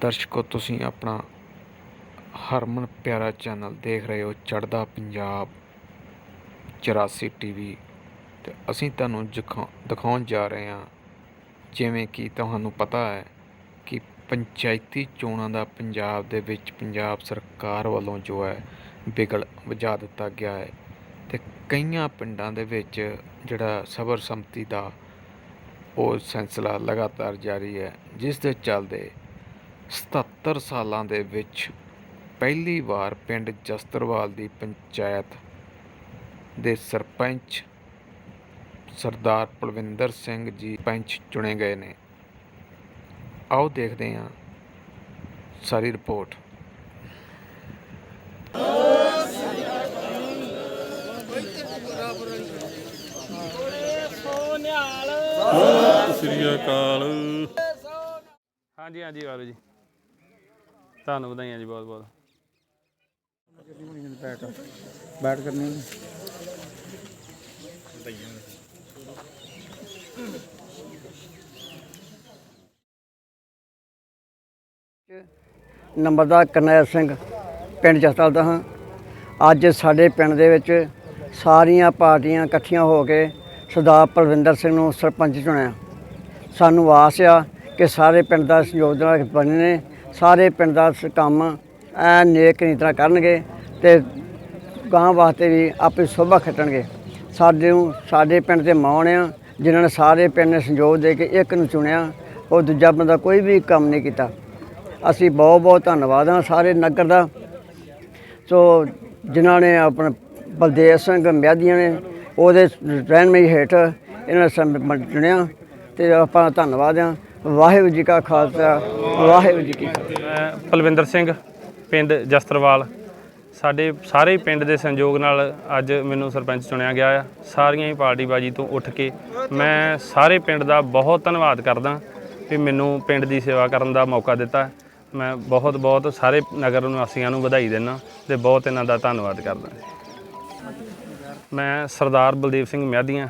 ਦਰਸ਼ਕੋ, ਤੁਸੀਂ ਆਪਣਾ ਹਰਮਨ ਪਿਆਰਾ ਚੈਨਲ ਦੇਖ ਰਹੇ ਹੋ ਚੜ੍ਹਦਾ ਪੰਜਾਬ 84 ਟੀਵੀ ਤੇ ਅਸੀਂ ਤੁਹਾਨੂੰ ਦਿਖਾ- ਦਿਖਾਉਣ ਜਾ ਰਹੇ ਹਾਂ ਜਿਵੇਂ ਕਿ ਤੁਹਾਨੂੰ ਪਤਾ ਹੈ ਕਿ ਪੰਚਾਇਤੀ ਚੋਣਾਂ ਦਾ ਪੰਜਾਬ ਦੇ ਵਿੱਚ ਪੰਜਾਬ ਸਰਕਾਰ ਵੱਲੋਂ ਜੋ ਹੈ ਬਿਗਲ ਵਜਾ ਦਿੱਤਾ ਗਿਆ ਹੈ ਤੇ ਕਈਆਂ ਪਿੰਡਾਂ ਦੇ ਵਿੱਚ ਜਿਹੜਾ ਸਰਬਸੰਮਤੀ ਦਾ ਉਹ ਸਿਲਸਿਲਾ ਲਗਾਤਾਰ ਜਾਰੀ ਹੈ, ਜਿਸ ਦੇ ਚੱਲਦੇ 77 ਸਾਲਾਂ ਦੇ ਵਿੱਚ ਪਹਿਲੀ ਵਾਰ ਪਿੰਡ ਜਸਤਰਵਾਲ ਦੀ ਪੰਚਾਇਤ ਦੇ ਸਰਪੰਚ ਸਰਦਾਰ ਪਲਵਿੰਦਰ ਸਿੰਘ ਜੀ ਪੰਚ ਚੁਣੇ ਗਏ ਨੇ। ਆਓ ਦੇਖਦੇ ਹਾਂ ਸਾਰੀ ਰਿਪੋਰਟ। ਸ੍ਰੀ ਅਕਾਲ। ਹਾਂਜੀ ਹਾਂਜੀ ਵਾਲੋ ਜੀ। ਤੁਹਾਨੂੰ ਵਧਾਈਆਂ ਜੀ ਬਹੁਤ ਬਹੁਤ। ਬੈਠ ਕਰਨੀ ਨੰਬਰਦਾਰ ਕਰਨੈਲ ਸਿੰਘ ਪਿੰਡ ਜਸਤਲ ਦਾ ਹਾਂ। ਅੱਜ ਸਾਡੇ ਪਿੰਡ ਦੇ ਵਿੱਚ ਸਾਰੀਆਂ ਪਾਰਟੀਆਂ ਇਕੱਠੀਆਂ ਹੋ ਕੇ ਸਰਦਾਰ ਪਰਵਿੰਦਰ ਸਿੰਘ ਨੂੰ ਸਰਪੰਚ ਚੁਣਿਆ। ਸਾਨੂੰ ਆਸ ਆ ਕਿ ਸਾਰੇ ਪਿੰਡ ਦਾ ਸਹਿਯੋਗ ਦੇ ਨਾਲ ਬਣੇ ਨੇ। ਸਾਰੇ ਪਿੰਡ ਦਾ ਕੰਮ ਐ ਨੇਕ ਨੀਤਰਾ ਕਰਨਗੇ ਤੇ ਗਾਂ ਵਾਸਤੇ ਵੀ ਆਪੇ ਸੋਭਾ ਖੱਟਣਗੇ। ਸਾਡੇ ਨੂੰ, ਸਾਡੇ ਪਿੰਡ ਦੇ ਮਾਣ ਆ, ਜਿਨ੍ਹਾਂ ਨੇ ਸਾਰੇ ਪਿੰਡ ਨੇ ਸੰਯੋਗ ਦੇ ਕੇ ਇੱਕ ਨੂੰ ਚੁਣਿਆ, ਉਹ ਦੂਜਾ ਬੰਦਾ ਕੋਈ ਵੀ ਕੰਮ ਨਹੀਂ ਕੀਤਾ। ਅਸੀਂ ਬਹੁਤ ਬਹੁਤ ਧੰਨਵਾਦ ਹਾਂ ਸਾਰੇ ਨਗਰ ਦਾ। ਸੋ ਜਿਨ੍ਹਾਂ ਨੇ ਆਪਣਾ ਬਲਦੇਵ ਸਿੰਘ ਮਿਆਦੀਆਂ ਨੇ, ਉਹਦੇ ਰਹਿਨਮਈ ਹੇਠ ਇਹਨਾਂ ਨੇ ਚੁਣਿਆ ਤੇ ਆਪਾਂ ਧੰਨਵਾਦ ਹਾਂ। ਵਾਹਿਗੁਰੂ ਜੀ ਕਾ ਖਾਲਸਾ, ਵਾਹਿਗੁਰੂ ਜੀ ਕੀ ਫਤਿਹ। ਮੈਂ ਪਲਵਿੰਦਰ ਸਿੰਘ, ਪਿੰਡ ਜਸਤਰਵਾਲ। ਸਾਡੇ ਸਾਰੇ ਪਿੰਡ ਦੇ ਸੰਯੋਗ ਨਾਲ ਅੱਜ ਮੈਨੂੰ ਸਰਪੰਚ ਚੁਣਿਆ ਗਿਆ ਆ। ਸਾਰੀਆਂ ਹੀ ਪਾਰਟੀ ਬਾਜੀ ਤੋਂ ਉੱਠ ਕੇ ਮੈਂ ਸਾਰੇ ਪਿੰਡ ਦਾ ਬਹੁਤ ਧੰਨਵਾਦ ਕਰਦਾ ਵੀ ਮੈਨੂੰ ਪਿੰਡ ਦੀ ਸੇਵਾ ਕਰਨ ਦਾ ਮੌਕਾ ਦਿੱਤਾ। ਮੈਂ ਬਹੁਤ ਬਹੁਤ ਸਾਰੇ ਨਗਰ ਨਿਵਾਸੀਆਂ ਨੂੰ ਵਧਾਈ ਦਿੰਦਾ ਤੇ ਬਹੁਤ ਇਹਨਾਂ ਦਾ ਧੰਨਵਾਦ ਕਰਦਾ। ਮੈਂ ਸਰਦਾਰ ਬਲਦੇਵ ਸਿੰਘ ਮਿਆਦੀਆਂ,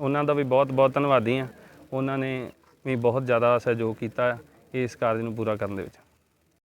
ਉਹਨਾਂ ਦਾ ਵੀ ਬਹੁਤ ਬਹੁਤ ਧੰਨਵਾਦੀ ਹਾਂ। ਉਹਨਾਂ ਨੇ ਵੀ ਬਹੁਤ ਜ਼ਿਆਦਾ ਸਹਿਯੋਗ ਕੀਤਾ ਇਸ ਕਾਰਜ ਨੂੰ ਪੂਰਾ ਕਰਨ ਦੇ ਵਿੱਚ।